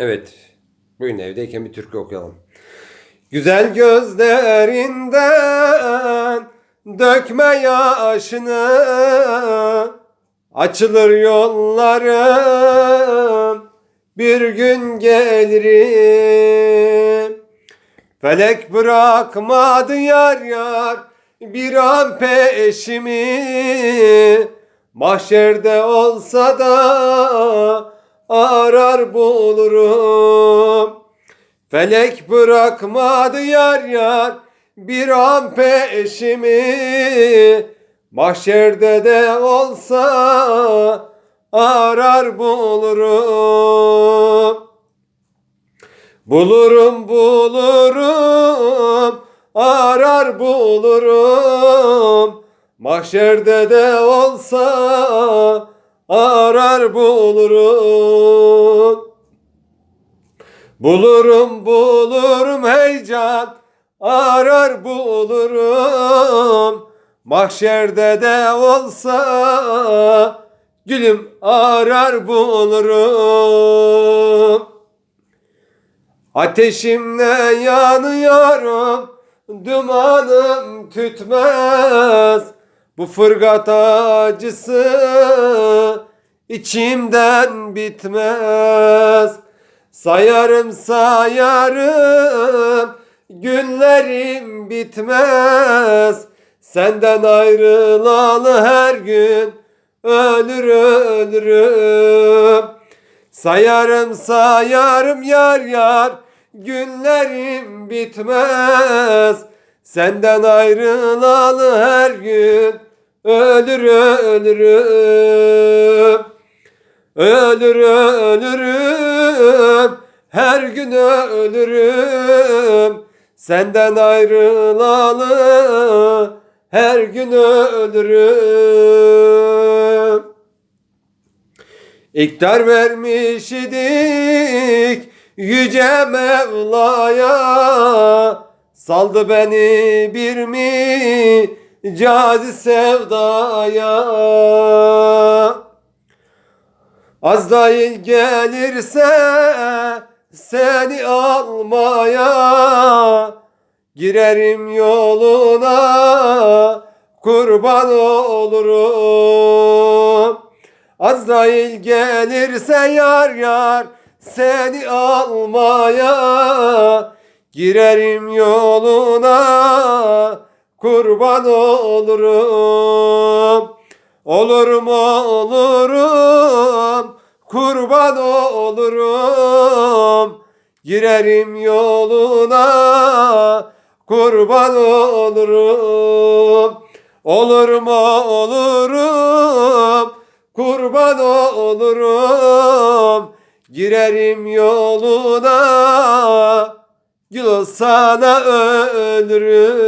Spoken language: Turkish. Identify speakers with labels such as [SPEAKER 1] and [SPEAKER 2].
[SPEAKER 1] Evet. Bugün evdeyken bir türkü okuyalım. Güzel gözlerinden dökme yaşını Açılır yollarım bir gün gelirim Felek bırakmadı yar yar bir an peşimi Mahşerde olsa da arar bulurum. Felek bırakmadı yar yar bir an peşimi. Mahşerde de olsa arar bulurum. Bulurum bulurum arar bulurum. Mahşerde de olsa arar bulurum. Bulurum bulurum heyecan arar bulurum. Mahşerde de olsa gülüm arar bulurum. Ateşimle yanıyorum dumanım tütmez Bu fırgat acısı içimden bitmez. Sayarım sayarım günlerim bitmez. Senden ayrılalı her gün ölür ölürüm. Sayarım sayarım yar yar günlerim bitmez. Senden ayrılalı her gün ölür ölürüm. Ölür ölürüm. Her gün ölürüm. Senden ayrılalı her gün ölürüm. İktar vermiş idik yüce Mevla'ya. Saldı beni bir mi cazi sevdaya. Azrail gelirse seni almaya Girerim yoluna kurban olurum. Azrail gelirse yar yar seni almaya Girerim yoluna kurban olurum. Olurum olurum? Kurban olurum. Girerim yoluna. Kurban olurum. Olurum olurum? Kurban olurum. Girerim yoluna Gül sana ölürüm